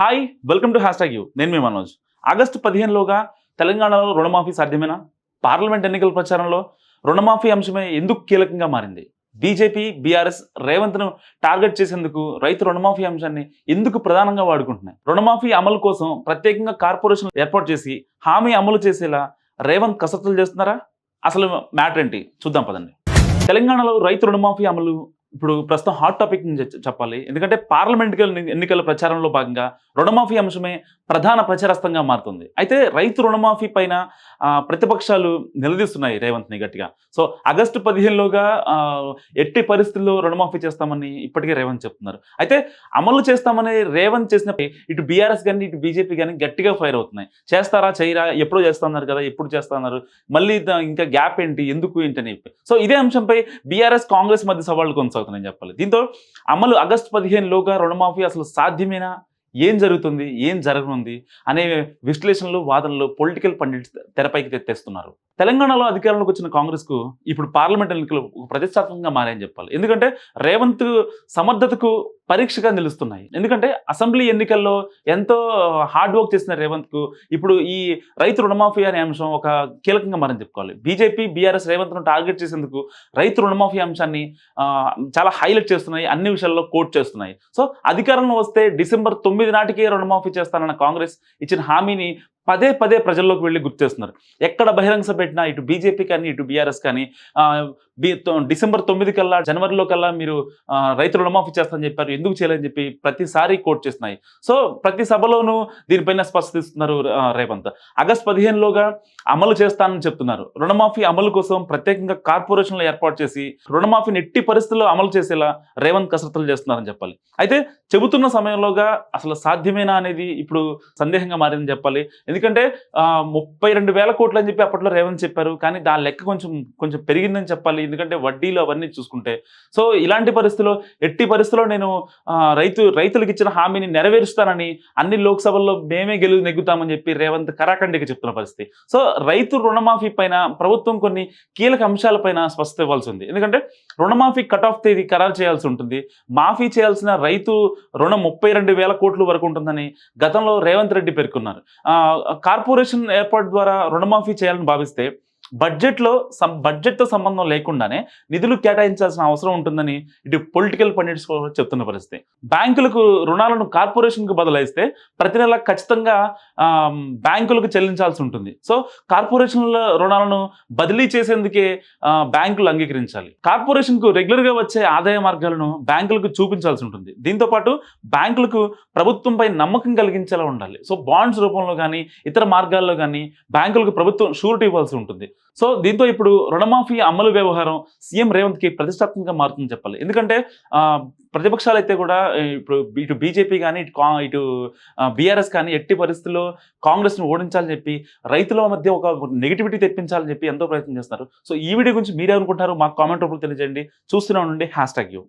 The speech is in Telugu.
Hi welcome to hashtag you నేను మీ మనోజ్. ఆగస్టు పదిహేనులోగా తెలంగాణలో రుణమాఫీ సాధ్యమేనా? పార్లమెంట్ ఎన్నికల ప్రచారంలో రుణమాఫీ అంశమే ఎందుకు కీలకంగా మారింది? బీజేపీ బీఆర్ఎస్ రేవంత్ను టార్గెట్ చేసేందుకు రైతు రుణమాఫీ అంశాన్ని ఎందుకు ప్రధానంగా వాడుకుంటున్నాయి? రుణమాఫీ అమలు కోసం ప్రత్యేకంగా కార్పొరేషన్ ఏర్పాటు చేసి హామీ అమలు చేసేలా రేవంత్ కసరత్తులు చేస్తున్నారా? అసలు మ్యాటర్ ఏంటి? చూద్దాం పదండి. తెలంగాణలో రైతు రుణమాఫీ అమలు ఇప్పుడు ప్రస్తుతం హాట్ టాపిక్ చెప్పాలి. ఎందుకంటే పార్లమెంట్ ఎన్నికల ప్రచారంలో భాగంగా రుణమాఫీ అంశమే ప్రధాన ప్రచారస్తంగా మారుతుంది. అయితే రైతు రుణమాఫీ పైన ప్రతిపక్షాలు నిలదీస్తున్నాయి రేవంత్ని గట్టిగా. సో ఆగస్టు పదిహేనులోగా ఎట్టి పరిస్థితుల్లో రుణమాఫీ చేస్తామని ఇప్పటికే రేవంత్ చెప్తున్నారు. అయితే అమలు చేస్తామని రేవంత్ చేసిన ఇటు బీఆర్ఎస్ కానీ ఇటు బీజేపీ కానీ గట్టిగా ఫైర్ అవుతున్నాయి. చేస్తారా చేయరా ఎప్పుడు చేస్తున్నారు కదా ఎప్పుడు చేస్తున్నారు మళ్ళీ ఇంకా గ్యాప్ ఏంటి ఎందుకు ఏంటి అని చెప్పి. సో ఇదే అంశంపై బీఆర్ఎస్ కాంగ్రెస్ మధ్య సవాళ్ళు కొనసాగుతున్నాయని చెప్పాలి. దీంతో అమలు ఆగస్టు పదిహేనులోగా రుణమాఫీ అసలు సాధ్యమేనా? ఏం జరుగుతుంది? ఏం జరగనుంది? అనే విశ్లేషణలు వాదనలు పొలిటికల్ పండిట్స్ తెరపైకి తెస్తున్నారు. తెలంగాణలో అధికారంలోకి వచ్చిన కాంగ్రెస్కు ఇప్పుడు పార్లమెంట్ ఎన్నికలు ప్రతిష్టాత్మకంగా మారాయని చెప్పాలి. ఎందుకంటే రేవంత్ సమర్థతకు పరీక్షగా నిలుస్తున్నాయి. ఎందుకంటే అసెంబ్లీ ఎన్నికల్లో ఎంతో హార్డ్ వర్క్ చేసిన రేవంత్కు ఇప్పుడు ఈ రైతు రుణమాఫీ అనే అంశం ఒక కీలకంగా మనం చెప్పుకోవాలి. బీజేపీ బీఆర్ఎస్ రేవంత్ను టార్గెట్ చేసేందుకు రైతు రుణమాఫీ అంశాన్ని చాలా హైలైట్ చేస్తున్నాయి. అన్ని విషయాల్లో కోట్ చేస్తున్నాయి. సో అధికారంలో వస్తే డిసెంబర్ తొమ్మిది నాటికే రుణమాఫీ చేస్తానన్న కాంగ్రెస్ ఇచ్చిన హామీని పదే పదే ప్రజల్లోకి వెళ్ళి గుర్తు చేస్తున్నారు. ఎక్కడ బహిరంగ సభ పెట్టినా ఇటు బీజేపీ కానీ ఇటు బీఆర్ఎస్ కానీ బి డిసెంబర్ తొమ్మిది కల్లా జనవరిలో కల్లా మీరు రైతు రుణమాఫీ చేస్తానని చెప్పారు. ఎందుకు చేయాలని చెప్పి ప్రతిసారి కోర్టు చేస్తున్నాయి. సో ప్రతి సభలోనూ దీనిపైన స్పష్టత ఇస్తున్నారు రేవంత్. ఆగస్ట్ పదిహేనులోగా అమలు చేస్తానని చెప్తున్నారు. రుణమాఫీ అమలు కోసం ప్రత్యేకంగా కార్పొరేషన్లు ఏర్పాటు చేసి రుణమాఫీని ఎట్టి పరిస్థితుల్లో అమలు చేసేలా రేవంత్ కసరత్తులు చేస్తున్నారని చెప్పాలి. అయితే చెబుతున్న సమయంలోగా అసలు సాధ్యమేనా అనేది ఇప్పుడు సందేహంగా మారిందని చెప్పాలి. ఎందుకంటే ఆ, ముప్పై రెండు వేల కోట్లు అని చెప్పి అప్పట్లో రేవంత్ చెప్పారు. కానీ దాని లెక్క కొంచెం కొంచెం పెరిగిందని చెప్పాలి. ఎందుకంటే వడ్డీలు అవన్నీ చూసుకుంటే. సో ఇలాంటి పరిస్థితుల్లో ఎట్టి పరిస్థితిలో నేను రైతు రైతులకు ఇచ్చిన హామీని నెరవేరుస్తానని అన్ని లోక్సభల్లో మేమే గెలు నెగ్గుతామని చెప్పి రేవంత్ కరాఖండిగా చెప్తున్న పరిస్థితి. సో రైతు రుణమాఫీ పైన ప్రభుత్వం కొన్ని కీలక అంశాలపైన స్పష్టత ఇవ్వాల్సి ఉంది. ఎందుకంటే రుణమాఫీ కట్ ఆఫ్ తేదీ ఖరారు చేయాల్సి ఉంటుంది. మాఫీ చేయాల్సిన రైతు రుణం ముప్పై రెండు వేల కోట్ల వరకు ఉంటుందని గతంలో రేవంత్ రెడ్డి పేర్కొన్నారు. కార్పొరేషన్ ఏర్పాటు ద్వారా రుణమాఫీ చేయాలని భావిస్తే బడ్జెట్లో సం బడ్జెట్తో సంబంధం లేకుండానే నిధులు కేటాయించాల్సిన అవసరం ఉంటుందని ఇటు పొలిటికల్ పండిట్స్ చెప్తున్న పరిస్థితి. బ్యాంకులకు రుణాలను కార్పొరేషన్కు బదలాయిస్తే ప్రతి నెల ఖచ్చితంగా బ్యాంకులకు చెల్లించాల్సి ఉంటుంది. సో కార్పొరేషన్ల రుణాలను బదిలీ చేసేందుకే బ్యాంకులు అంగీకరించాలి. కార్పొరేషన్కు రెగ్యులర్గా వచ్చే ఆదాయ మార్గాలను బ్యాంకులకు చూపించాల్సి ఉంటుంది. దీంతో పాటు బ్యాంకులకు ప్రభుత్వంపై నమ్మకం కలిగించేలా ఉండాలి. సో బాండ్స్ రూపంలో కానీ ఇతర మార్గాల్లో కానీ బ్యాంకులకు ప్రభుత్వం షూరిటీ ఇవ్వాల్సి ఉంటుంది. సో దీంతో ఇప్పుడు రుణమాఫీ అమలు వ్యవహారం సీఎం రేవంత్కి ప్రతిష్టాత్మకంగా మారుతుందని చెప్పాలి. ఎందుకంటే ప్రతిపక్షాలు అయితే కూడా ఇప్పుడు ఇటు బీజేపీ కానీ ఇటు కా- ఇటు బీఆర్ఎస్ కానీ ఎట్టి పరిస్థితుల్లో కాంగ్రెస్ను ఓడించాలని చెప్పి రైతుల మధ్య ఒక నెగిటివిటీ తెప్పించాలని చెప్పి ఎంతో ప్రయత్నం చేస్తున్నారు. సో ఈ వీడియో గురించి మీరేమనుకుంటారు మాకు కామెంట్ రూపంలో తెలియజేయండి. చూస్తూనే ఉండండి. Hashtag you.